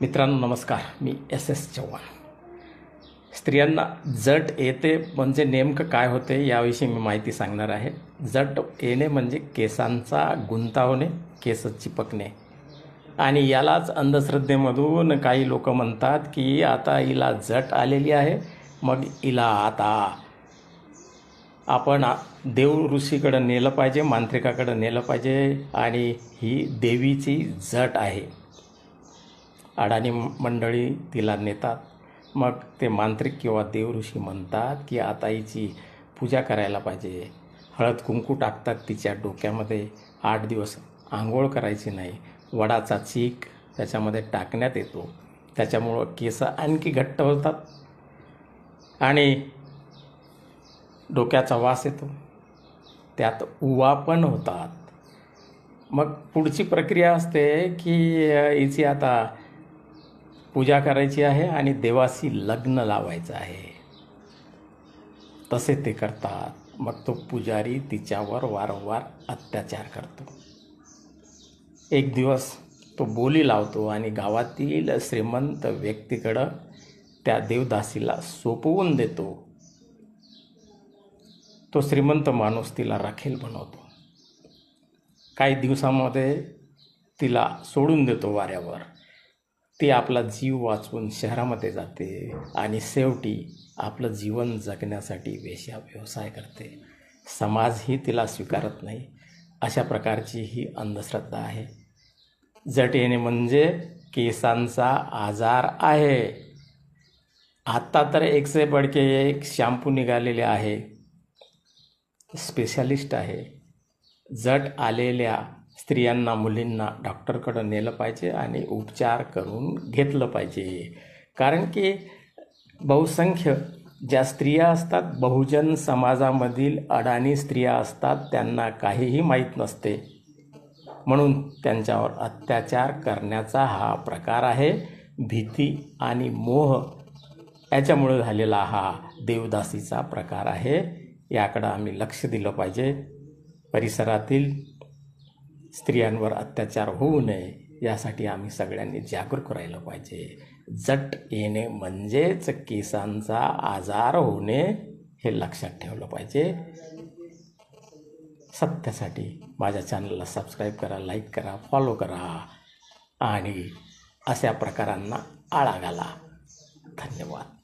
मित्रांनो नमस्कार. मी एस एस चव्हाण. स्त्रियांना जट येते म्हणजे नेमकं काय होते याविषयी मी माहिती सांगणार आहे. जट येणे म्हणजे केसांचा गुंतावणे केस चिपकणे. आणि यालाच अंधश्रद्धेमधून काही लोक म्हणतात की आता हिला जट आलेली आहे मग हिला आता आपण देव ऋषीकडं नेलं पाहिजे मांत्रिकाकडं नेलं पाहिजे आणि ही देवीची जट आहे. अडाणी मंडळी तिला नेतात. मग ते मांत्रिक किंवा देवऋषी म्हणतात की आता हिची पूजा करायला पाहिजे. हळद कुंकू टाकतात तिच्या डोक्यामध्ये. आठ दिवस आंघोळ करायची नाही. वडाचा चीक त्याच्यामध्ये टाकण्यात येतो. त्याच्यामुळं केस आणखी घट्ट होतात आणि डोक्याचा वास येतो. त्यात उवा पण होतात. मग पुढची प्रक्रिया असते की हिची आता पूजा करायची आहे आणि देवाशी लग्न लावायचं आहे. तसे ते करतात. मग तो पुजारी तिच्यावर वारंवार अत्याचार करतो. एक दिवस तो बोली लावतो आणि गावातील श्रीमंत व्यक्तीकडं त्या देवदासीला सोपवून देतो. तो श्रीमंत माणूस तिला राखेल बनवतो. काही दिवसामध्ये तिला सोडून देतो वाऱ्यावर. ती आपला जीव वाचवून शहरामध्ये जाते आणि शेवटी आपलं जीवन जगण्यासाठी वेश्या व्यवसाय करते. समाजही तिला स्वीकारत नाही. अशा प्रकारची ही अंधश्रद्धा आहे. जट येणे म्हणजे केसांचा आजार आहे. आत्ता तर एकसे बडके एक शॅम्पू निघालेले आहे. स्पेशालिस्ट आहे. जट आलेल्या स्त्रियांना मुलींना डॉक्टरकडं नेलं पाहिजे आणि उपचार करून घेतलं पाहिजे. कारण की बहुसंख्य ज्या स्त्रिया असतात बहुजन समाजामधील अडाणी स्त्रिया असतात त्यांना काहीही माहीत नसते. म्हणून त्यांच्यावर अत्याचार करण्याचा हा प्रकार आहे. भीती आणि मोह याच्यामुळे झालेला हा देवदासीचा प्रकार आहे. याकडं आम्ही लक्ष दिलं पाहिजे. परिसरातील स्त्रियांवर अत्याचार होऊ नये यासाठी आम्ही सगळ्यांनी जागरूक राहिलं पाहिजे. जट येणे म्हणजेच केसांचा आजार होणे हे लक्षात ठेवलं पाहिजे. सत्यासाठी माझ्या चॅनलला सबस्क्राईब करा लाईक करा फॉलो करा आणि अशा प्रकारांना आळा घाला. धन्यवाद.